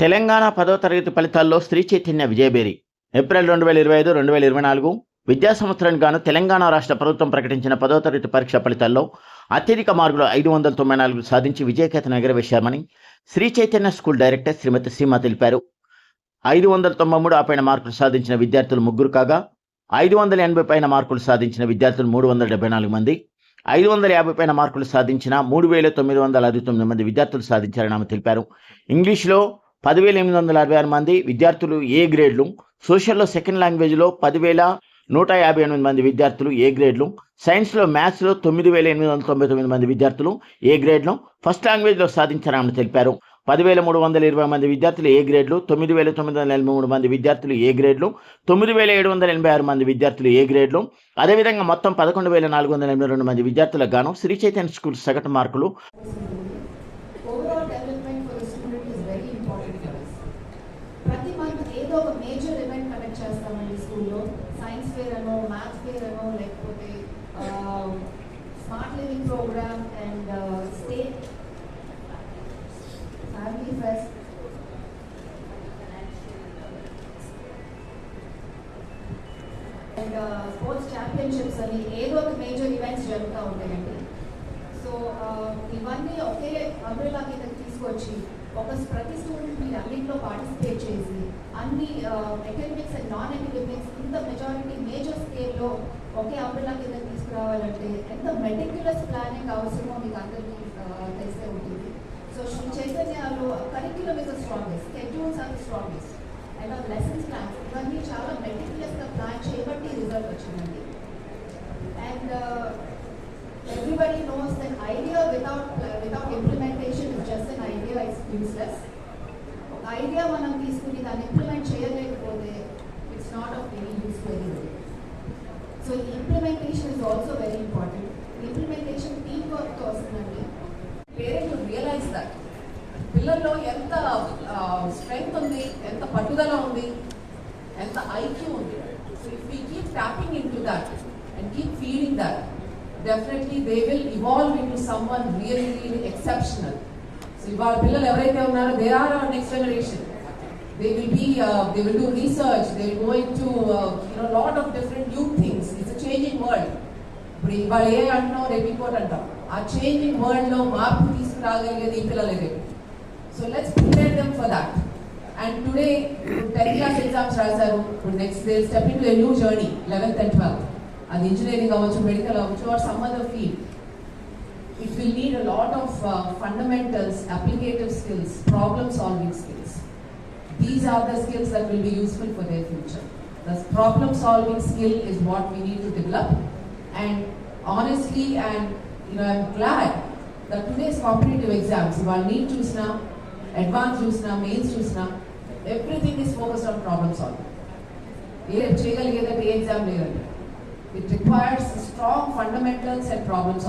తెలంగాణ పదో తరగతి ఫలితాల్లో స్త్రీ చైతన్య విజయబేరి ఏప్రిల్ రెండు వేల ఇరవై ఐదు రెండు వేల ఇరవై నాలుగు విద్యా సంవత్సరానికి గాను తెలంగాణ రాష్ట్ర ప్రభుత్వం ప్రకటించిన పదో తరగతి పరీక్ష ఫలితాల్లో అత్యధిక మార్కులు ఐదు వందల తొంభై నాలుగు సాధించి విజయకేతను ఎగరవేశామని శ్రీ చైతన్య స్కూల్ డైరెక్టర్ శ్రీమతి సీమ తెలిపారు. ఐదు వందల తొంభై మూడు ఆపైన మార్కులు సాధించిన విద్యార్థులు ముగ్గురు కాగా ఐదు వందల ఎనభై పైన మార్కులు సాధించిన విద్యార్థులు మూడు వందల డెబ్బై నాలుగు మంది ఐదు వందల యాభై పైన మార్కులు సాధించిన మూడు వేల తొమ్మిది వందల అరవై తొమ్మిది మంది విద్యార్థులు సాధించారని ఆమె తెలిపారు. ఇంగ్లీష్లో పదివేల ఎనిమిది వందల అరవై ఆరు మంది విద్యార్థులు ఏ గ్రేడ్లు? సోషల్లో సెకండ్ లాంగ్వేజ్లో పదివేల నూట యాభై ఎనిమిది మంది విద్యార్థులు ఏ గ్రేడ్లు? సైన్స్లో మ్యాథ్స్లో తొమ్మిది వేల ఎనిమిది వందల తొంభై తొమ్మిది మంది విద్యార్థులు ఏ గ్రేడ్లు? ఫస్ట్ లాంగ్వేజ్లో సాధించారని తెలిపారు. పదివేల మూడు వందల ఇరవై మంది విద్యార్థులు ఏ గ్రేడ్లు? తొమ్మిది వేల తొమ్మిది వందల ఎనభై మూడు మంది విద్యార్థులు ఏ గ్రేడ్లు? తొమ్మిది వేల ఏడు వందల ఎనభై ఆరు మంది విద్యార్థులు ఏ గ్రేడ్లు? అదేవిధంగా మొత్తం పదకొండు వేల నాలుగు వందల ఎనభై రెండు మంది విద్యార్థులకు గాను శ్రీ చైతన్య స్కూల్ సగటు మార్కులు overall development for student is very important for us ప్రతి మంత్ ఏదో ఒక మేజర్ ఈవెంట్ కండక్ట్ చేస్తామండి స్కూల్లో సైన్స్ ఫేర్ అనో మ్యాథ్స్ ఫేర్ అనో లేకపోతే smart living program and state family fest and sports championships అని ఏదో ఒక మేజర్ ఈవెంట్స్ అన్ని ఒకే అంబ్రెలా కింద తీసుకొచ్చి ఒక ప్రతి స్టూడెంట్ మీరు అన్నింటిలో పార్టిసిపేట్ చేసి అన్ని అకాడమిక్స్ అండ్ నాన్ అకాడమిక్స్ ఇంత మెజారిటీ మేజర్ స్కేల్లో ఒకే అంబ్రెలా కింద తీసుకురావాలంటే ఎంత మెటిక్యులస్ ప్లానింగ్ అవసరమో మీకు అందరికీ తెలిసే ఉంటుంది. So Sri చైతన్యాలు curriculum is the strongest schedules are the strongest and lessons plans ఇవన్నీ చాలా మెటిక్యులస్గా ప్లాన్ చేయబట్టి రిజల్ట్ వచ్చిందండి. And everybody knows that I useless ఒక ఐడియా మనం తీసుకుని దాన్ని ఇంప్లిమెంట్ చేయలేకపోతే it's not of very use very so ఈ implementation is also very important implementation team వర్క్తో వస్తుందండి పేరెంట్ రియలైజ్ దట్ పిల్లల్లో ఎంత స్ట్రెంగ్త్ ఉంది ఎంత పట్టుదల ఉంది ఎంత ఐక్యూ ఉంది. So if we keep tapping in to that and keep feeding that definitely they will evolve in to some one really exceptional ఇవాళ పిల్లలు ఎవరైతే ఉన్నారో they are our next generation they will be they will do research they will will go into uh, you know lot of different new things. It's ఇప్పుడు ఇవాళ ఏ అంటున్నాం రేపు ఇంకోటి అంటాం. ఆ చేంజింగ్ వరల్డ్లో మార్పు తీసుకురాగలిగేది ఈ పిల్లలే రేపు so let's prepare them for that and today tenth class exams రాశారు. ఇప్పుడు next day step in to new journey eleventh and twelfth అది ఇంజనీరింగ్ అవ్వచ్చు మెడికల్ అవ్వచ్చు or some other field it will need a lot of uh, fundamentals, applicative skills, problem solving skills. These are the skills that will be useful for their future. The problem solving skill is what we need to develop and honestly and you know I'm glad that today's competitive exams, while NEET now, advanced Chusna, mains Chusna, everything is focused on problem solving. It requires strong fundamentals and problem solving.